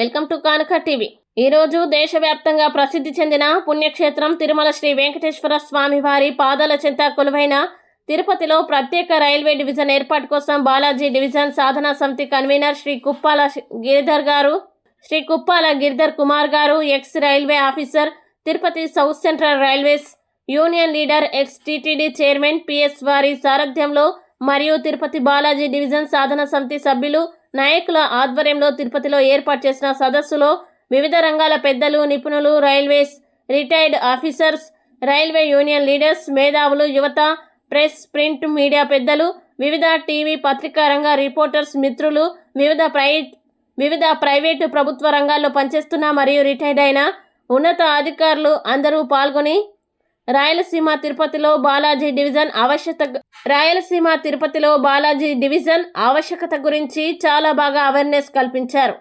Welcome to కానుక TV. ఈ రోజు దేశవ్యాప్తంగా ప్రసిద్ధి చెందిన పుణ్యక్షేత్రం తిరుమల శ్రీ వెంకటేశ్వర స్వామి వారి పాదాల చెంత కొలువైన తిరుపతిలో ప్రత్యేక రైల్వే డివిజన్ ఏర్పాటు కోసం బాలాజీ డివిజన్ సాధనా సమితి కన్వీనర్ శ్రీ కుప్పాల గిరిధర్ గారు Shri Kuppala Giridhar Kumar garu ex railway officer Tirupati south central railways union leader ex TTD chairman PS వారి సారథ్యంలో మరియు తిరుపతి బాలాజీ డివిజన్ సాధన సమితి సభ్యులు నాయకుల ఆధ్వర్యంలో తిరుపతిలో ఏర్పాటు చేసిన సదస్సులో వివిధ రంగాల పెద్దలు నిపుణులు railways retired officers railway union leaders మేధావులు యువత ప్రెస్ ప్రింట్ మీడియా పెద్దలు వివిధ టీవీ పత్రికా రంగ రిపోర్టర్స్ మిత్రులు వివిధ ప్రైవేట్ వివిధ ప్రైవేటు ప్రభుత్వ రంగాల్లో పనిచేస్తున్న మరియు రిటైర్డ్ అయిన ఉన్నత అధికారులు అందరూ పాల్గొని రాయలసీమ తిరుపతిలో బాలాజీ డివిజన్ ఆవశ్యత రాయలసీమ తిరుపతిలో బాలాజీ డివిజన్ ఆవశ్యకత గురించి చాలా బాగా అవేర్నెస్ కల్పించారు.